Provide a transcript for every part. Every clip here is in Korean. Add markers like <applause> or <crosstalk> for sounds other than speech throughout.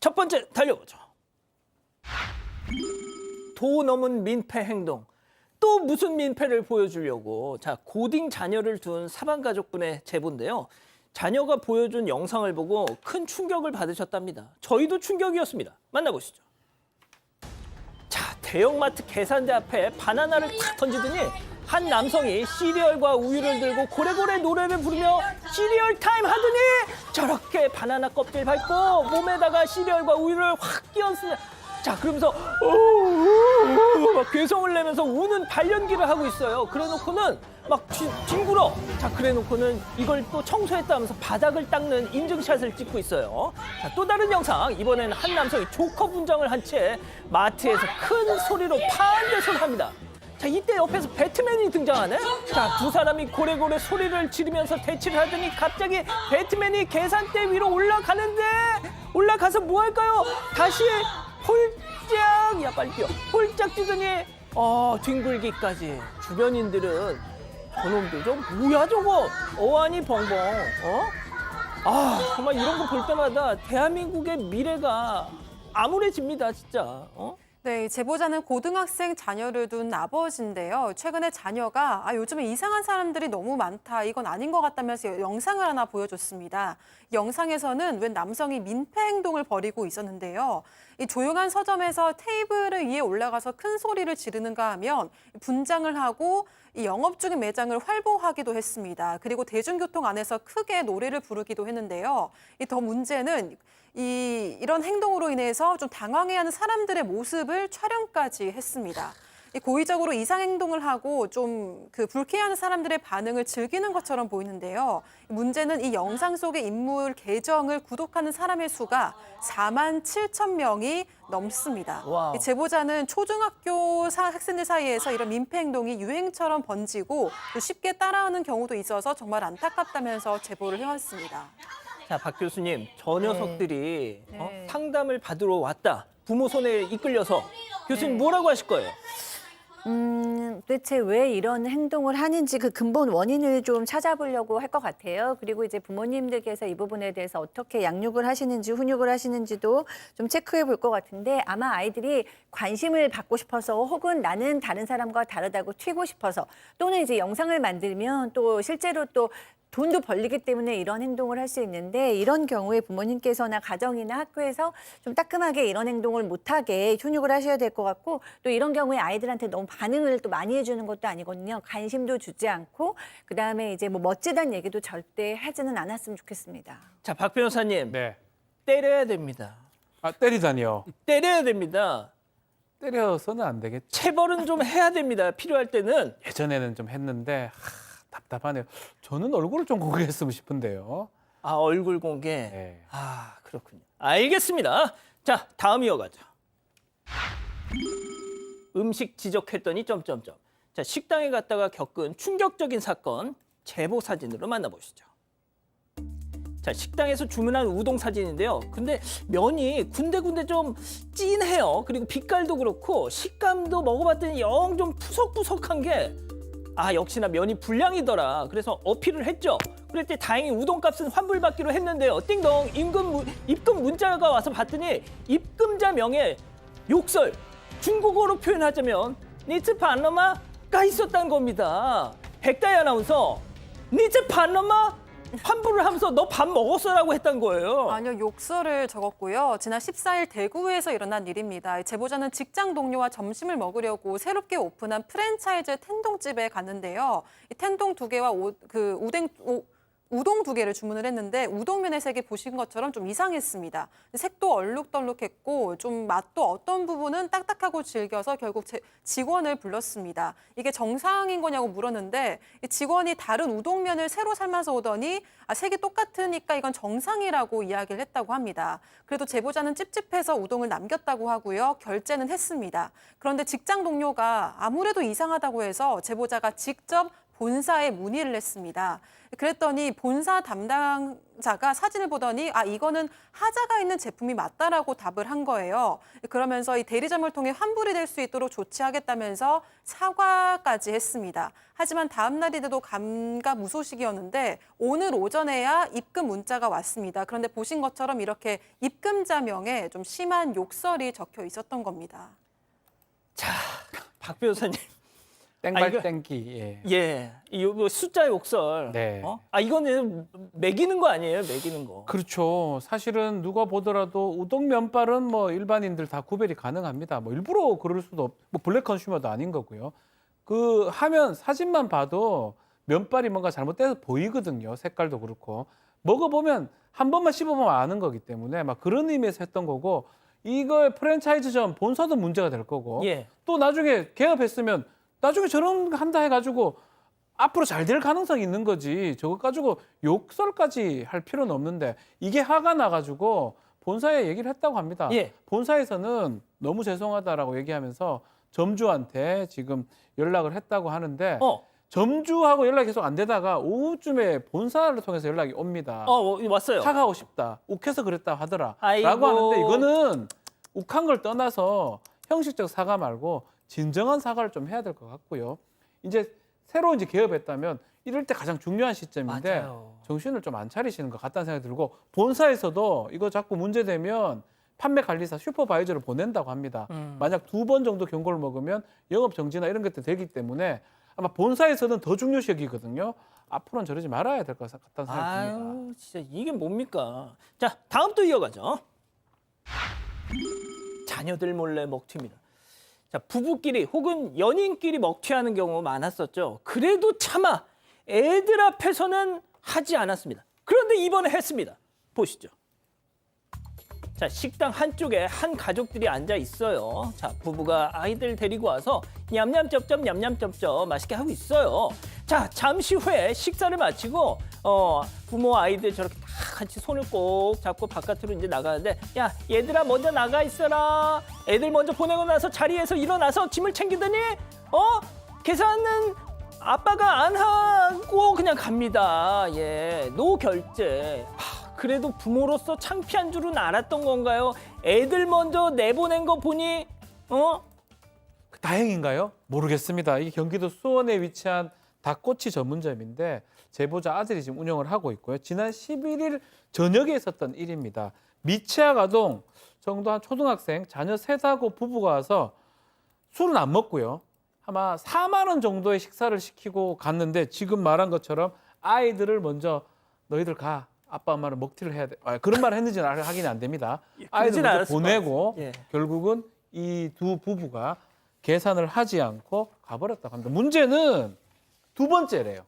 첫 번째 달려보죠. 도 넘은 민폐 행동. 또 무슨 민폐를 보여주려고 자 고딩 자녀를 둔 사반 가족분의 제보인데요. 자녀가 보여준 영상을 보고 큰 충격을 받으셨답니다. 저희도 충격이었습니다. 만나보시죠. 자 대형마트 계산대 앞에 바나나를 탁 던지더니 한 남성이 시리얼과 우유를 들고 고래고래 노래를 부르며 시리얼 타임 하더니 저렇게 바나나 껍질 밟고 몸에다가 시리얼과 우유를 확 끼얹습니다. 자 그러면서 오오오 막 괴성을 내면서 우는 발연기를 하고 있어요. 그래놓고는 막 뒹- 뒹굴어. 자 그래놓고는 이걸 또 청소했다면서 바닥을 닦는 인증샷을 찍고 있어요. 자, 또 다른 영상 이번에는 한 남성이 조커 분장을 한 채 마트에서 큰 소리로 파한대소를 합니다. 자 이때 옆에서 배트맨이 등장하네. 자두 사람이 고래고래 소리를 지르면서 대치를 하더니 갑자기 배트맨이 계산대 위로 올라가는데 올라가서 뭐 할까요? 다시 홀짝 야 빨리 뛰어 홀짝 뛰더니 어 뒹굴기까지 주변인들은 저놈들 좀 뭐야 저거 어안이 벙벙 어? 아 정말 이런 거 볼 때마다 대한민국의 미래가 암울해집니다 진짜 어? 네, 이 제보자는 고등학생 자녀를 둔 아버지인데요. 최근에 자녀가 아, 요즘에 이상한 사람들이 너무 많다. 이건 아닌 것 같다면서 영상을 하나 보여줬습니다. 영상에서는 웬 남성이 민폐 행동을 벌이고 있었는데요. 이 조용한 서점에서 테이블 위에 올라가서 큰 소리를 지르는가 하면 분장을 하고 이 영업 중인 매장을 활보하기도 했습니다. 그리고 대중교통 안에서 크게 노래를 부르기도 했는데요. 이 더 문제는 이 이런 행동으로 인해서 좀 당황해하는 사람들의 모습을 촬영까지 했습니다. 이 고의적으로 이상 행동을 하고 좀 그 불쾌해하는 사람들의 반응을 즐기는 것처럼 보이는데요. 문제는 이 영상 속의 인물 계정을 구독하는 사람의 수가 4만 7천 명이 넘습니다. 와우. 이 제보자는 초중학교 사- 학생들 사이에서 이런 민폐 행동이 유행처럼 번지고 또 쉽게 따라하는 경우도 있어서 정말 안타깝다면서 제보를 해왔습니다. 자, 박 교수님, 저 녀석들이 네. 어? 상담을 받으러 왔다. 부모 손에 이끌려서 교수님 네. 뭐라고 하실 거예요? 음, 도대체 왜 이런 행동을 하는지 그 근본 원인을 좀 찾아보려고 할 것 같아요. 그리고 이제 부모님들께서 이 부분에 대해서 어떻게 양육을 하시는지 훈육을 하시는지도 좀 체크해 볼 것 같은데 아마 아이들이 관심을 받고 싶어서 혹은 나는 다른 사람과 다르다고 튀고 싶어서 또는 이제 영상을 만들면 또 실제로 또 돈도 벌리기 때문에 이런 행동을 할 수 있는데 이런 경우에 부모님께서나 가정이나 학교에서 좀 따끔하게 이런 행동을 못하게 훈육을 하셔야 될 것 같고 또 이런 경우에 아이들한테 너무 반응을 또 많이 해주는 것도 아니거든요. 관심도 주지 않고 그 다음에 이제 뭐 멋지다는 얘기도 절대 하지는 않았으면 좋겠습니다. 자, 박 변호사님, 네. 때려야 됩니다. 아 때리다니요. 때려야 됩니다. 때려서는 안 되겠죠. 체벌은 좀 해야 됩니다. 필요할 때는. 예전에는 좀 했는데 하, 답답하네요. 저는 얼굴을 좀 공개했으면 싶은데요. 아, 얼굴 공개. 네. 아, 그렇군요. 알겠습니다. 자, 다음 이어가죠. 음식 지적했더니 점점점. 자, 식당에 갔다가 겪은 충격적인 사건 제보 사진으로 만나보시죠. 자, 식당에서 주문한 우동 사진인데요. 근데 면이 군데군데 좀 찐해요. 그리고 빛깔도 그렇고 식감도 먹어봤더니 영 좀 푸석푸석한 게 아, 역시나 면이 불량이더라. 그래서 어필을 했죠. 때 다행히 우동값은 환불받기로 했는데요. 띵동 임금 문- 입금 문자가 와서 봤더니 입금자 명에 욕설 중국어로 표현하자면 니츠 반너마가 있었다는 겁니다. 백다이 아나운서 니츠 반너마 환불을 하면서 너 밥 먹었어라고 했던 거예요. 아니요, 욕설을 적었고요. 지난 14일 대구에서 일어난 일입니다. 제보자는 직장 동료와 점심을 먹으려고 새롭게 오픈한 프랜차이즈 텐동집에 갔는데요. 이 텐동 두 개와 오, 그 우댕 오, 우동 두 개를 주문을 했는데 우동면의 색이 보신 것처럼 좀 이상했습니다. 색도 얼룩덜룩했고 좀 맛도 어떤 부분은 딱딱하고 질겨서 결국 제, 직원을 불렀습니다. 이게 정상인 거냐고 물었는데 이 직원이 다른 우동면을 새로 삶아서 오더니 아, 색이 똑같으니까 이건 정상이라고 이야기를 했다고 합니다. 그래도 제보자는 찝찝해서 우동을 남겼다고 하고요. 결제는 했습니다. 그런데 직장 동료가 아무래도 이상하다고 해서 제보자가 직접 본사에 문의를 했습니다. 그랬더니 본사 담당자가 사진을 보더니 아 이거는 하자가 있는 제품이 맞다라고 답을 한 거예요. 그러면서 이 대리점을 통해 환불이 될 수 있도록 조치하겠다면서 사과까지 했습니다. 하지만 다음 날이 돼도 감가 무소식이었는데 오늘 오전에야 입금 문자가 왔습니다. 그런데 보신 것처럼 이렇게 입금자명에 좀 심한 욕설이 적혀 있었던 겁니다. 자, 박 변호사님. 땡발 이거- 땡기. 예. 예, 이 요- 숫자 욕설. 네. 어? 아 이거는 매기는 거 아니에요? 매기는 거. 그렇죠. 사실은 누가 보더라도 우동 면발은 뭐 일반인들 다 구별이 가능합니다. 뭐 일부러 그럴 수도 없, 뭐 블랙 컨슈머도 아닌 거고요. 그 하면 사진만 봐도 면발이 뭔가 잘못돼서 보이거든요. 색깔도 그렇고 먹어보면 한 번만 씹어보면 아는 거기 때문에 막 그런 의미에서 했던 거고 이거 프랜차이즈점 본사도 문제가 될 거고 예. 또 나중에 개업했으면 나중에 저런 거 한다 해가지고 앞으로 잘 될 가능성이 있는 거지. 저거 가지고 욕설까지 할 필요는 없는데 이게 화가 나가지고 본사에 얘기를 했다고 합니다. 예. 본사에서는 너무 죄송하다라고 얘기하면서 점주한테 지금 연락을 했다고 하는데 어, 점주하고 연락이 계속 안 되다가 오후쯤에 본사를 통해서 연락이 옵니다. 어 어, 왔어요. 사과하고 싶다. 욱해서 그랬다 하더라. 아이고. 라고 하는데 이거는 욱한 걸 떠나서 형식적 사과 말고 진정한 사과를 좀 해야 될 것 같고요. 이제 새로 이제 개업했다면 이럴 때 가장 중요한 시점인데 맞아요. 정신을 좀 안 차리시는 것 같다는 생각이 들고 본사에서도 이거 자꾸 문제되면 판매 관리사 슈퍼바이저를 보낸다고 합니다. 음. 만약 두 번 정도 경고를 먹으면 영업 정지나 이런 것들 되기 때문에 아마 본사에서는 더 중요시 여기거든요. 앞으로는 저러지 말아야 될 것 같다는 생각이 듭니다. 아유, 진짜 이게 뭡니까? 자, 다음 또 이어가죠. 자녀들 몰래 먹튀입니다. 자, 부부끼리 혹은 연인끼리 먹튀하는 경우 많았었죠. 그래도 차마 애들 앞에서는 하지 않았습니다. 그런데 이번에 했습니다. 보시죠. 자, 식당 한쪽에 한 가족들이 앉아 있어요. 자, 부부가 아이들 데리고 와서 냠냠쩝쩝 냠냠쩝쩝 맛있게 하고 있어요. 자, 잠시 후에 식사를 마치고 어, 부모 아이들 저렇게 다 같이 손을 꼭 잡고 바깥으로 이제 나가는데 야, 얘들아 먼저 나가 있어라. 애들 먼저 보내고 나서 자리에서 일어나서 짐을 챙기더니 어? 계산은 아빠가 안 하고 그냥 갑니다. 예, 노 결제. 하, 그래도 부모로서 창피한 줄은 알았던 건가요? 애들 먼저 내보낸 거 보니 어? 다행인가요? 모르겠습니다. 이 경기도 수원에 위치한 닭꼬치 전문점인데 제보자 아들이 지금 운영을 하고 있고요. 지난 11일 저녁에 있었던 일입니다. 아동 정도 한 초등학생 자녀 셋하고 부부가 와서 술은 안 먹고요. 아마 4만 원 정도의 식사를 시키고 갔는데 지금 말한 것처럼 아이들을 먼저 너희들 가. 아빠 엄마는 먹튀를 해야 돼. 아, 그런 말을 했는지는 알- 확인이 안 됩니다. 아이들 먼저 않았을 것 보내고. 예. 결국은 이 두 부부가 계산을 하지 않고 가버렸다고 합니다. 문제는 두 번째래요.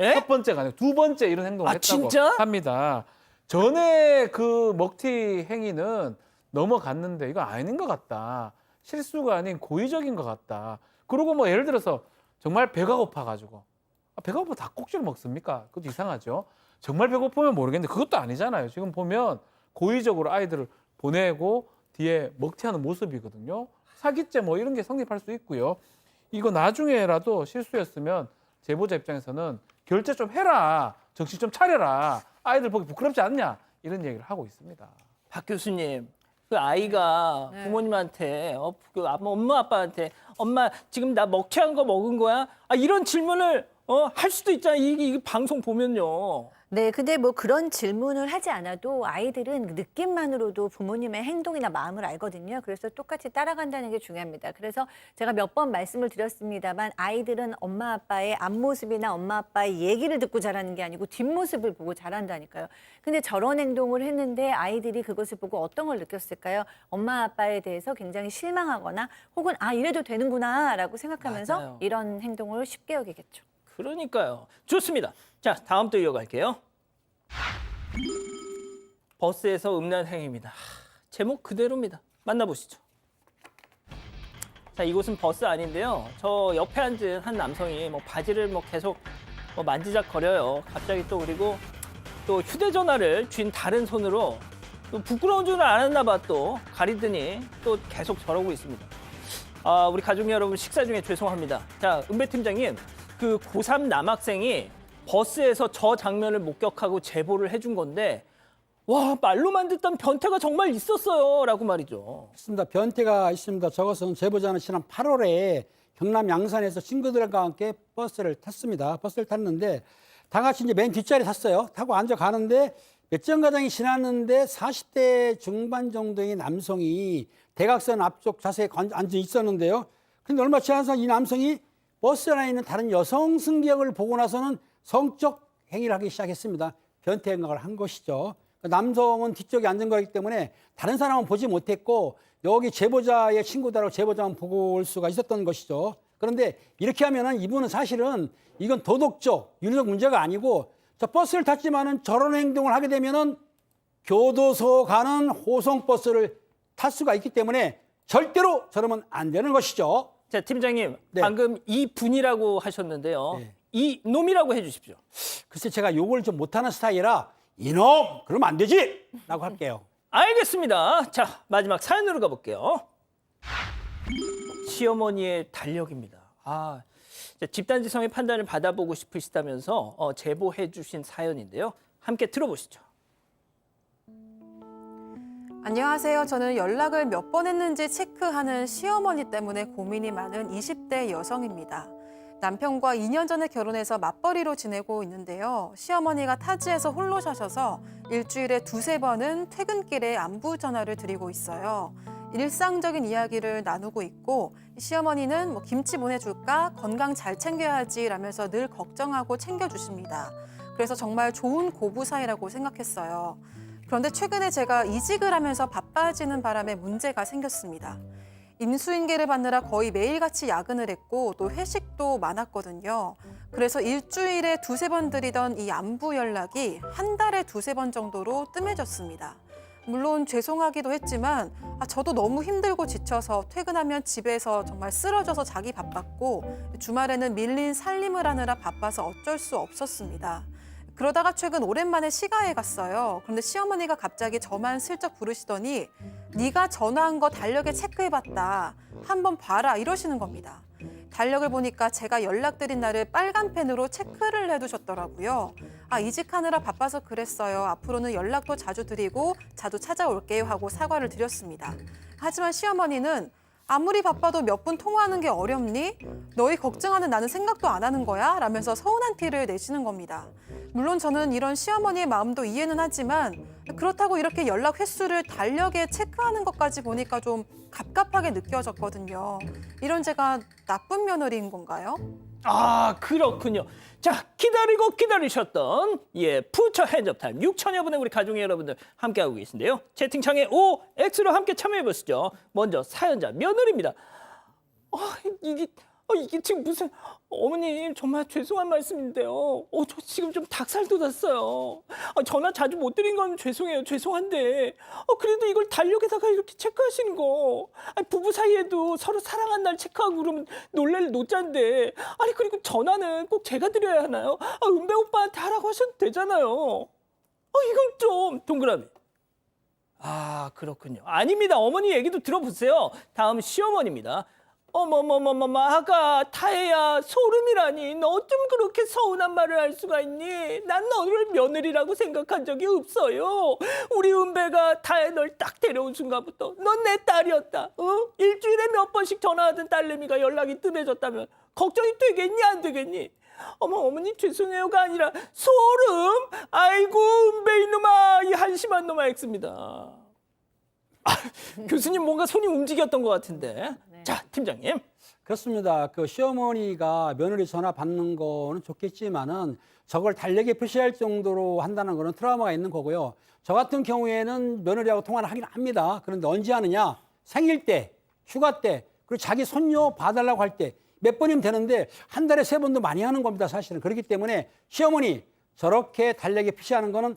예? 첫 번째가 아니고 두 번째 이런 행동을 아, 했다고 진짜? 합니다. 전에 그 먹튀 행위는 넘어갔는데 이거 아닌 것 같다. 실수가 아닌 고의적인 것 같다. 그리고 뭐 예를 들어서 정말 배가 고파가지고 아, 배가 고파 닭꼭지를 먹습니까? 그것도 이상하죠. 정말 배고프면 모르겠는데 그것도 아니잖아요. 지금 보면 고의적으로 아이들을 보내고 뒤에 먹튀하는 모습이거든요. 사기죄 뭐 이런 게 성립할 수 있고요. 이거 나중에라도 실수였으면 제보자 입장에서는 결제 좀 해라. 정신 좀 차려라. 아이들 보기 부끄럽지 않냐? 이런 얘기를 하고 있습니다. 박 교수님. 그 아이가 네. 부모님한테 어, 그 아마 엄마 아빠한테 엄마 지금 나 먹튀한 거 먹은 거야? 아 이런 질문을 어, 할 수도 있잖아요. 이, 이 방송 보면요. 네, 근데 뭐 그런 질문을 하지 않아도 아이들은 느낌만으로도 부모님의 행동이나 마음을 알거든요. 그래서 똑같이 따라간다는 게 중요합니다. 그래서 제가 몇 번 말씀을 드렸습니다만 아이들은 엄마 아빠의 앞모습이나 엄마 아빠의 얘기를 듣고 자라는 게 아니고 뒷모습을 보고 자란다니까요. 근데 저런 행동을 했는데 아이들이 그것을 보고 어떤 걸 느꼈을까요? 엄마 아빠에 대해서 굉장히 실망하거나 혹은 아 이래도 되는구나라고 생각하면서 맞아요. 이런 행동을 쉽게 여기겠죠. 그러니까요. 좋습니다. 자, 다음 또 이어갈게요. 버스에서 음란 행위입니다. 하, 제목 그대로입니다. 만나보시죠. 자, 이곳은 버스 아닌데요. 저 옆에 앉은 한 남성이 뭐 바지를 뭐 계속 뭐 만지작거려요. 갑자기 또 그리고 또 휴대전화를 쥔 다른 손으로 또 부끄러운 줄은 알았나 봐 또 가리더니 또 계속 저러고 있습니다. 아, 우리 가족 여러분 식사 중에 죄송합니다. 자, 은배 팀장님, 그 고3 남학생이 버스에서 저 장면을 목격하고 제보를 해준 건데 와 말로만 듣던 변태가 정말 있었어요라고 말이죠. 있습니다. 변태가 있습니다. 저것은 제보자는 지난 8월에 경남 양산에서 친구들과 함께 버스를 탔습니다. 버스를 탔는데 다 같이 이제 맨 뒷자리 탔어요. 타고 앉아 가는데 몇 정거장이 지났는데 40대 중반 정도의 남성이 대각선 앞쪽 관- 앉아 있었는데요. 근데 얼마 지나서 이 남성이 버스 안에 있는 다른 여성 승객을 보고 나서는 성적 행위를 하기 시작했습니다. 변태 행각을 한 것이죠. 그 남성은 뒤쪽에 앉은 거기 때문에 다른 사람은 보지 못했고 여기 제보자의 친구들하고 제보자만 보고 올 수가 있었던 것이죠. 그런데 이렇게 하면은 이분은 사실은 이건 도덕적, 윤리적 문제가 아니고 저 버스를 탔지만은 저런 행동을 하게 되면은 교도소 가는 호송 버스를 탈 수가 있기 때문에 절대로 저러면 안 되는 것이죠. 자 팀장님 네. 방금 이 분이라고 하셨는데요. 네. 이 놈이라고 해주십시오. 글쎄 제가 욕을 좀 못하는 스타일이라 이놈 그러면 안 되지 라고 할게요. 알겠습니다. 자, 마지막 사연으로 가볼게요. 시어머니의 달력입니다. 아, 자, 집단지성의 판단을 받아보고 싶으시다면서 어, 제보해 주신 사연인데요. 함께 들어보시죠. 안녕하세요. 저는 연락을 몇 번 했는지 체크하는 시어머니 때문에 고민이 많은 20대 여성입니다. 남편과 2년 전에 결혼해서 맞벌이로 지내고 있는데요. 시어머니가 타지에서 홀로 사셔서 일주일에 두세 번은 퇴근길에 안부 전화를 드리고 있어요. 일상적인 이야기를 나누고 있고 시어머니는 뭐 김치 보내줄까 건강 잘 챙겨야지 라면서 늘 걱정하고 챙겨주십니다. 그래서 정말 좋은 고부 사이라고 생각했어요. 그런데 최근에 제가 이직을 하면서 바빠지는 바람에 문제가 생겼습니다. 임수인계를 받느라 거의 매일같이 야근을 했고 또 회식도 많았거든요. 그래서 일주일에 두세 번 드리던 이 안부 연락이 한 달에 두세 번 정도로 뜸해졌습니다. 물론 죄송하기도 했지만 아, 저도 너무 힘들고 지쳐서 퇴근하면 집에서 정말 쓰러져서 자기 바빴고 주말에는 밀린 살림을 하느라 바빠서 어쩔 수 없었습니다. 그러다가 최근 오랜만에 시가에 갔어요. 그런데 시어머니가 갑자기 저만 슬쩍 부르시더니 네가 전화한 거 달력에 체크해봤다. 한번 봐라 이러시는 겁니다. 달력을 보니까 제가 연락드린 날을 빨간 펜으로 체크를 해두셨더라고요. 아 이직하느라 바빠서 그랬어요. 앞으로는 연락도 자주 드리고 자주 찾아올게요 하고 사과를 드렸습니다. 하지만 시어머니는 아무리 바빠도 몇 분 통화하는 게 어렵니? 너희 걱정하는 나는 생각도 안 하는 거야? 라면서 서운한 티를 내시는 겁니다. 물론 저는 이런 시어머니의 마음도 이해는 하지만 그렇다고 이렇게 연락 횟수를 달력에 체크하는 것까지 보니까 좀 갑갑하게 느껴졌거든요. 이런 제가 나쁜 며느리인 건가요? 아, 그렇군요. 자, 기다리고 기다리셨던 예, 푸처 핸즈업 타임 6천여 분의 우리 가족의 여러분들 함께하고 계신데요. 채팅창에 O, X로 함께 참여해 보시죠. 먼저 사연자 며느리입니다. 어, 이게 어, 이게 지금 무슨 어머님 정말 죄송한 말씀인데요. 어, 저 지금 좀 닭살 돋았어요. 아, 전화 자주 못 드린 건 죄송해요. 죄송한데 어, 그래도 이걸 달력에다가 이렇게 체크하시는 거 아니, 부부 사이에도 서로 사랑한 날 체크하고 그러면 놀랄 노짠데 아니 그리고 전화는 꼭 제가 드려야 하나요? 아, 은배 오빠한테 하라고 하셔도 되잖아요. 어, 이걸 좀 동그라미. 아, 그렇군요. 아닙니다. 어머니 얘기도 들어보세요. 다음 시어머니입니다. 어머머머머머 아가 타해야 소름이라니 너 어쩜 그렇게 서운한 말을 할 수가 있니? 난 너를 며느리라고 생각한 적이 없어요. 우리 은배가 타해 널 딱 데려온 순간부터 넌 내 딸이었다. 어? 일주일에 몇 번씩 전화하던 딸내미가 연락이 뜸해졌다면 걱정이 되겠니 안 되겠니? 어머 어머니 죄송해요가 아니라 소름. 아이고 은배 이놈아 이 한심한 놈아 엑스입니다. 교수님 뭔가 손이 움직였던 것 같은데. 자, 팀장님. 그렇습니다. 그 시어머니가 며느리 전화 받는 거는 좋겠지만은 저걸 달력에 표시할 정도로 한다는 거는 트라우마가 있는 거고요. 저 같은 경우에는 며느리하고 통화를 하긴 합니다. 그런데 언제 하느냐? 생일 때, 휴가 때, 그리고 자기 손녀 봐달라고 할 때 몇 번이면 되는데 한 달에 세 번도 많이 하는 겁니다. 사실은. 그렇기 때문에 시어머니 저렇게 달력에 표시하는 거는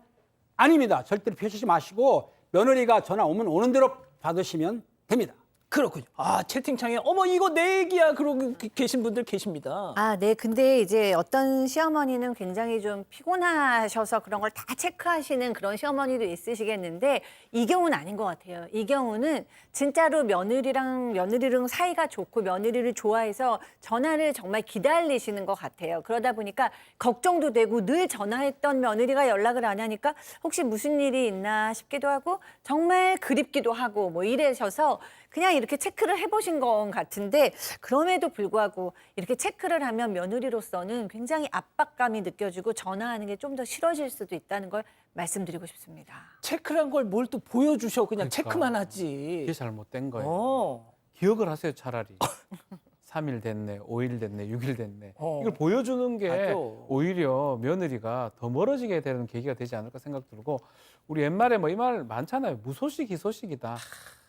아닙니다. 절대로 표시하지 마시고 며느리가 전화 오면 오는 대로 받으시면 됩니다. 그렇군요. 아 채팅창에 어머 이거 내 얘기야 그러고 계- 계신 분들 계십니다. 아, 네. 근데 이제 어떤 시어머니는 굉장히 좀 피곤하셔서 그런 걸 다 체크하시는 그런 시어머니도 있으시겠는데 이 경우는 아닌 것 같아요. 이 경우는 진짜로 며느리랑 며느리랑 사이가 좋고 며느리를 좋아해서 전화를 정말 기다리시는 것 같아요. 그러다 보니까 걱정도 되고 늘 전화했던 며느리가 연락을 안 하니까 혹시 무슨 일이 있나 싶기도 하고 정말 그립기도 하고 뭐 이래셔서 그냥 이렇게 체크를 해보신 것 같은데 그럼에도 불구하고 이렇게 체크를 하면 며느리로서는 굉장히 압박감이 느껴지고 전화하는 게 좀 더 싫어질 수도 있다는 걸 말씀드리고 싶습니다. 체크란 걸 뭘 또 보여주셔 그냥 그러니까. 체크만 이게 하지. 잘못된 거예요. 어. 기억을 하세요, 차라리. <laughs> 3일 됐네, 5일 됐네, 6일 됐네. 어. 이걸 보여주는 게 맞아. 오히려 며느리가 더 멀어지게 되는 계기가 되지 않을까 생각 들고 우리 옛말에 뭐 이 말 많잖아요. 무소식 희소식이다.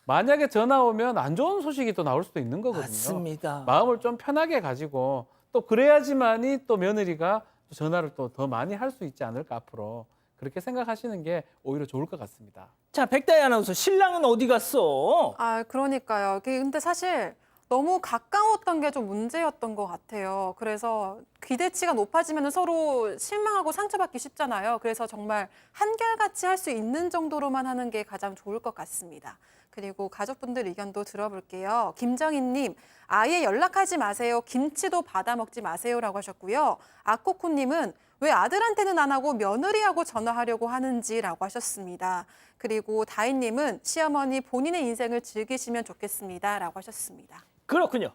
만약에 전화 오면 안 좋은 소식이 또 나올 수도 있는 거거든요. 맞습니다. 마음을 좀 편하게 가지고 또 그래야지만이 또 며느리가 또 전화를 또 더 많이 할 수 있지 않을까 앞으로 그렇게 생각하시는 게 오히려 좋을 것 같습니다. 자 백다희 아나운서 신랑은 어디 갔어? 아, 그러니까요. 근데 사실 너무 가까웠던 게 좀 문제였던 것 같아요. 그래서 기대치가 높아지면 서로 실망하고 상처받기 쉽잖아요. 그래서 정말 한결같이 할 수 있는 정도로만 하는 게 가장 좋을 것 같습니다. 그리고 가족분들 의견도 들어볼게요. 김정희님, 아예 연락하지 마세요. 김치도 받아 먹지 마세요라고 하셨고요. 아코코님은 왜 아들한테는 안 하고 며느리하고 전화하려고 하는지라고 하셨습니다. 그리고 다인님은 시어머니 본인의 인생을 즐기시면 좋겠습니다라고 하셨습니다. 그렇군요.